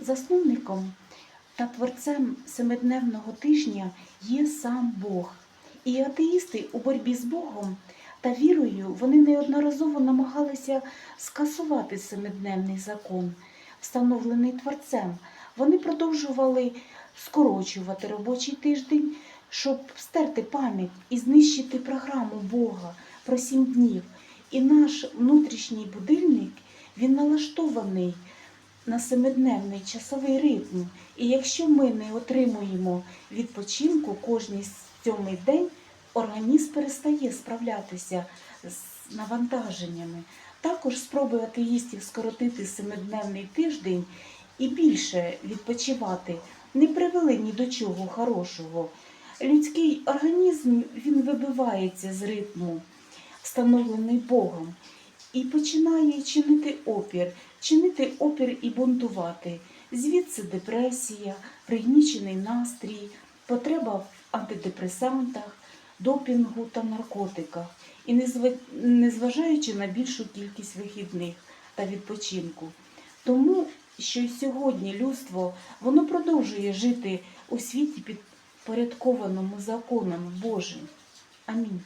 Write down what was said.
Засновником та творцем семидневного тижня є сам Бог. І атеїсти у боротьбі з Богом та вірою вони неодноразово намагалися скасувати семидневний закон, встановлений творцем. Вони продовжували скорочувати робочий тиждень, щоб стерти пам'ять і знищити програму Бога про сім днів. І наш внутрішній будильник він налаштований на семидневний часовий ритм. І якщо ми не отримуємо відпочинку кожний сьомий день, організм перестає справлятися з навантаженнями. Також спроби атеїстів скоротити семидневний тиждень і більше відпочивати не привели ні до чого хорошого. Людський організм він вибивається з ритму, встановлений Богом, і починає чинити опір, чинити опір і бунтувати. Звідси депресія, пригнічений настрій, потреба в антидепресантах, допінгу та наркотиках. І незважаючи на більшу кількість вихідних та відпочинку. Тому що й сьогодні людство воно продовжує жити у світі підпорядкованому законам Божим. Амінь.